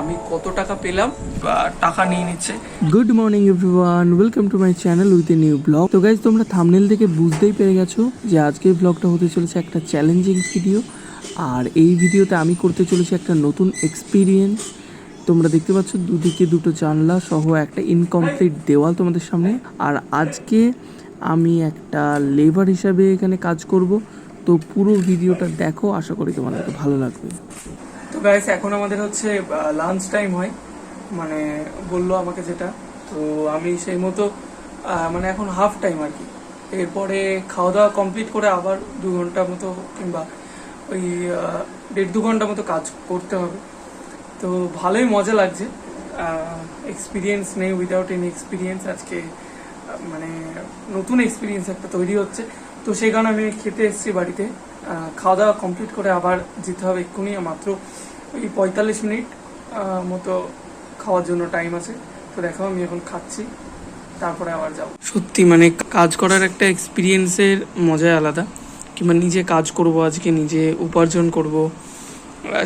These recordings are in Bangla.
আমি কত টাকা পেলাম? টাকা নিয়ে নিচ্ছে। Good morning everyone welcome to my channel with a new blog তো গাইজ তোমরা থামনেল থেকে বুঝতেই পেরে গেছো যে আজকে ব্লগটা হতে চলেছে একটা চ্যালেঞ্জিং ভিডিও আর এই ভিডিওতে আমি করতে চলেছি একটা নতুন এক্সপিরিয়েন্স তোমরা দেখতে পাচ্ছ, দুদিকে দুটো জানলা সহ একটা ইনকমপ্লিট দেওয়াল তোমাদের সামনে। আর আজকে আমি একটা লেবার হিসাবে এখানে কাজ করব। তো পুরো ভিডিওটা দেখো, আশা করি তোমাদেরকে ভালো লাগবে। গাইস এখন আমাদের হচ্ছে লাঞ্চ টাইম হয়। মানে বলল আমাকে যেটা। তো আমি সেই মতো মানে এখন হাফ টাইম আর কি। এরপরে খাওয়া দাওয়া কমপ্লিট করে আবার দু ঘণ্টা মতো কিংবা ওই দেড় দু ঘণ্টা মতো কাজ করতে হবে। তো ভালোই মজা লাগছে। এক্সপিরিয়েন্স নেই উইদাউট এনি এক্সপিরিয়েন্স আজকে মানে নতুন এক্সপিরিয়েন্স একটা তৈরি হচ্ছে। তো সেই কারণে আমি খেতে এসেছি বাড়িতে। খাওয়া দাওয়া কমপ্লিট করে আবার যেতে হবে এক্ষুনি। মাত্র ওই পঁয়তাল্লিশ মিনিট মতো খাওয়ার জন্য টাইম আছে। তো দেখো, আমি এখন খাচ্ছি, তারপরে আবার যাব। সত্যি মানে কাজ করার একটা এক্সপিরিয়েন্সের মজাই আলাদা। কিংবা নিজে কাজ করব আজকে, নিজে উপার্জন করব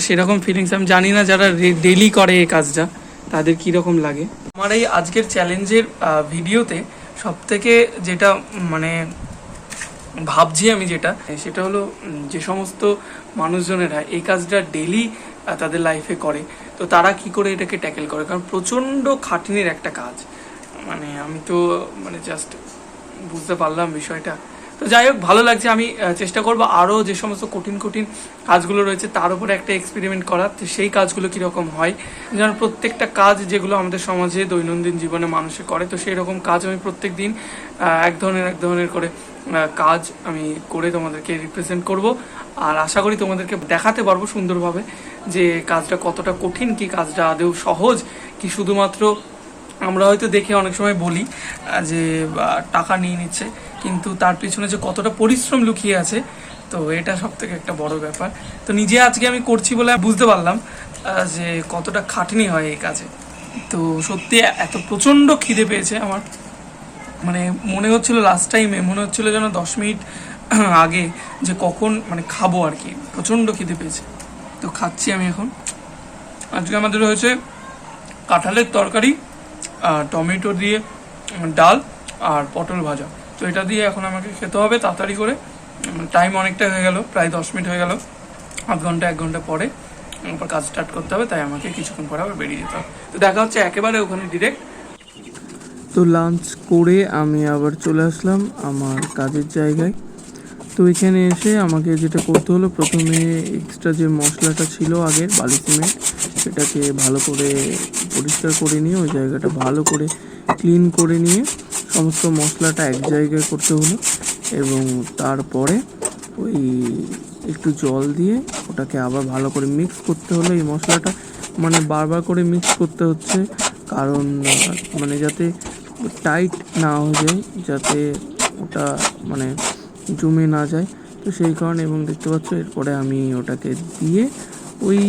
সেরকম ফিলিংস আমি জানি না যারা ডেলি করে এই কাজটা, তাদের কীরকম লাগে। আমার এই আজকের চ্যালেঞ্জের ভিডিওতে সব থেকে যেটা মানে ভাবছি আমি যেটা, সেটা হলো যে সমস্ত মানুষজনেরা এই কাজটা ডেলি তাদের লাইফে করে। তো তারা কি করে এটাকে ট্যাকেল করে? কারণ প্রচণ্ড খাটনির একটা কাজ। মানে আমি তো মানে জাস্ট বুঝতে পারলাম বিষয়টা। তো যাই হোক, ভালো লাগছে। আমি চেষ্টা করব আরও যে সমস্ত কঠিন কঠিন কাজগুলো রয়েছে, তার উপরে একটা এক্সপেরিমেন্ট করার। তো সেই কাজগুলো কীরকম হয়? যেমন প্রত্যেকটা কাজ যেগুলো আমাদের সমাজে দৈনন্দিন জীবনে মানুষে করে, তো সেই রকম কাজ আমি প্রত্যেক দিন এক ধরনের এক ধরনের করে কাজ আমি করে তোমাদেরকে রিপ্রেজেন্ট করব। আর আশা করি তোমাদেরকে দেখাতে পারব সুন্দরভাবে। যে কাজটা কতটা কঠিন, কি কাজটা আদেও সহজ, কি শুধুমাত্র আমরা হয়তো দেখে অনেক সময় বলি যে টাকা নিয়ে নিচ্ছে, কিন্তু তার পিছনে যে কতটা পরিশ্রম লুকিয়ে আছে, তো এটা সব থেকে একটা বড় ব্যাপার। তো নিজে আজকে আমি করছি বলে বুঝতে পারলাম যে কতটা খাটনি হয় এই কাজে। তো সত্যি এত প্রচণ্ড খিদে পেয়েছে আমার। মানে মনে হচ্ছিল লাস্ট টাইমে মনে হচ্ছিল যেন দশ মিনিট আগে যে কখন মানে খাব আর কি, প্রচণ্ড খিদে পেয়েছে। তো খাচ্ছি আমি এখন। আজকে আমাদের হয়েছে কাঁঠালের তরকারি টমেটো দিয়ে ডাল আর পটল ভাজা। তো এটা দিয়ে এখন আমাকে খেতে হবে তাড়াতাড়ি করে। টাইম অনেকটা হয়ে গেল, প্রায় দশ মিনিট হয়ে গেল। আধ ঘণ্টা, এক ঘণ্টা পরে তারপর কাজ স্টার্ট করতে হবে, তাই আমাকে কিছুক্ষণ পরে আবার বেরিয়ে যেতে হবে। তো দেখা হচ্ছে একেবারে ওখানে ডিরেক্ট তো লাঞ্চ করে আমি আবার চলে আসলাম আমার কাজের জায়গায়। তো এখানে এসে আমাকে যেটা করতে হলো, প্রথমে এক্সট্রা যে মশলাটা ছিল আগের বালি সিমেন্ট সেটাকে ভালো করে পরিষ্কার করে নিয়ে ওই জায়গাটা ভালো করে ক্লিন করে নিয়ে সমস্ত মশলাটা এক জায়গায় করতে হলো এবং তারপরে ওই একটু জল দিয়ে ওটাকে আবার ভালো করে মিক্স করতে হলো এই মশলাটা। মানে বারবার করে মিক্স করতে হচ্ছে কারণ মানে যাতে টাইট না হয়ে যায়, যাতে ওটা মানে জমে না যায়। তো সেই কারণে এবং দেখতে পাচ্ছ, এরপরে আমি ওটাকে দিয়ে ওই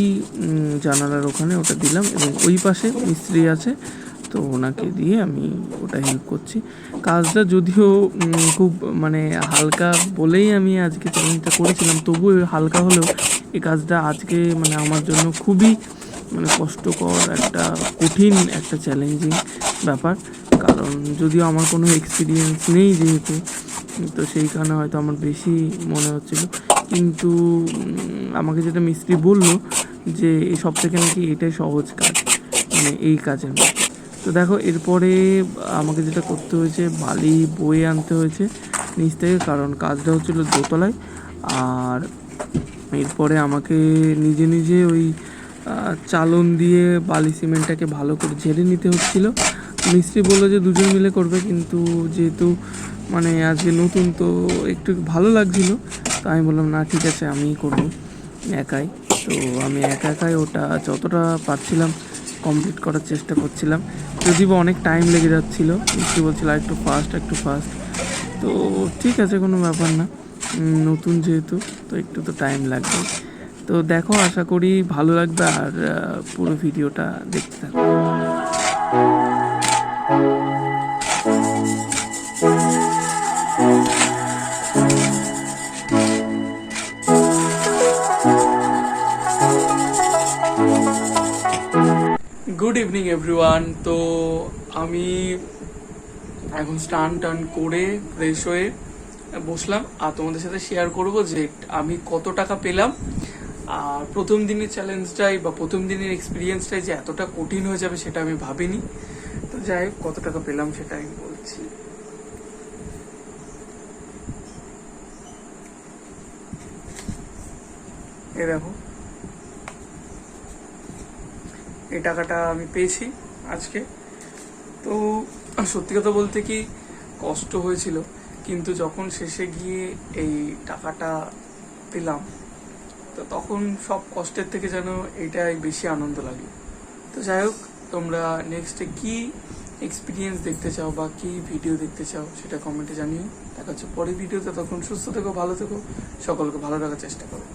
জানালার ওখানে ওটা দিলাম এবং ওই পাশে মিস্ত্রি আছে। তো ওনাকে দিয়ে আমি ওটা হেল্প করছি। কাজটা যদিও খুব মানে হালকা বলেই আমি আজকে চ্যালেঞ্জটা করেছিলাম, তবুও হালকা হলেও এই কাজটা আজকে মানে আমার জন্য খুবই মানে কষ্টকর একটা কঠিন একটা চ্যালেঞ্জিং ব্যাপার। কারণ যদিও আমার কোনো এক্সপিরিয়েন্স নেই যেহেতু তো সেইখানে হয়তো আমার বেশি মনে হচ্ছিল। কিন্তু আমাকে যেটা মিস্ত্রি বলল যে, এই সব থেকে নাকি এটাই সহজ কাজ মানে এই কাজের মধ্যে। তো দেখো, এরপরে আমাকে যেটা করতে হয়েছে, বালি, বয়ে আনতে হয়েছে নিচ থেকে, কারণ কাজটা হচ্ছিল দোতলায়। আর এরপরে আমাকে নিজে নিজে ওই চালন দিয়ে বালি সিমেন্টটাকে ভালো করে ঝেড়ে নিতে হচ্ছিল। মিস্ত্রি বলল যে, দুজন মিলে করবে। কিন্তু যেহেতু মানে আজকে নতুন তো একটু ভালো লাগছিল, তো আমি বললাম, না, ঠিক আছে, আমিই করব একাই। তো আমি একা একাই ওটা যতটা পারছিলাম কমপ্লিট করার চেষ্টা করছিলাম। যদিও অনেক টাইম লেগে যাচ্ছিল মিস্ত্রি বলছিল "আর একটু ফাস্ট একটু ফাস্ট তো ঠিক আছে, কোনো ব্যাপার না নতুন যেহেতু, তো একটু তো টাইম লাগবে। তো দেখো, আশা করি ভালো লাগবে, আর পুরো ভিডিওটা দেখতে থাকো। গুড ইভিনিং এভরিওয়ান তো আমি এখন স্নান টান করে ফ্রেশ হয়ে বসলাম আর তোমাদের সাথে শেয়ার করব যে আমি কত টাকা পেলাম। আর প্রথম দিনের চ্যালেঞ্জটাই বা প্রথম দিনের এক্সপিরিয়েন্সটাই যে এতটা কঠিন হয়ে যাবে সেটা আমি ভাবিনি। তো যাই হোক, কত টাকা পেলাম সেটা আমি বলছি। এ দেখো। এই টাকাটা আমি পেয়েছি আজকে। তো, সত্যি কথা বলতে কি কষ্ট হয়েছিল, কিন্তু যখন শেষে গিয়ে এই টাকাটা পেলাম, তো তখন সব কষ্টের থেকে যেন এটাই বেশি আনন্দ লাগে। তো যাই হোক, তোমরা নেক্সটে কি এক্সপিরিয়েন্স দেখতে চাও বা কি ভিডিও দেখতে চাও সেটা কমেন্টে জানিও। দেখা হচ্ছে পরের ভিডিওতে তখন সুস্থ থেকো, ভালো থেকো, সকলকে ভালো রাখার চেষ্টা করো।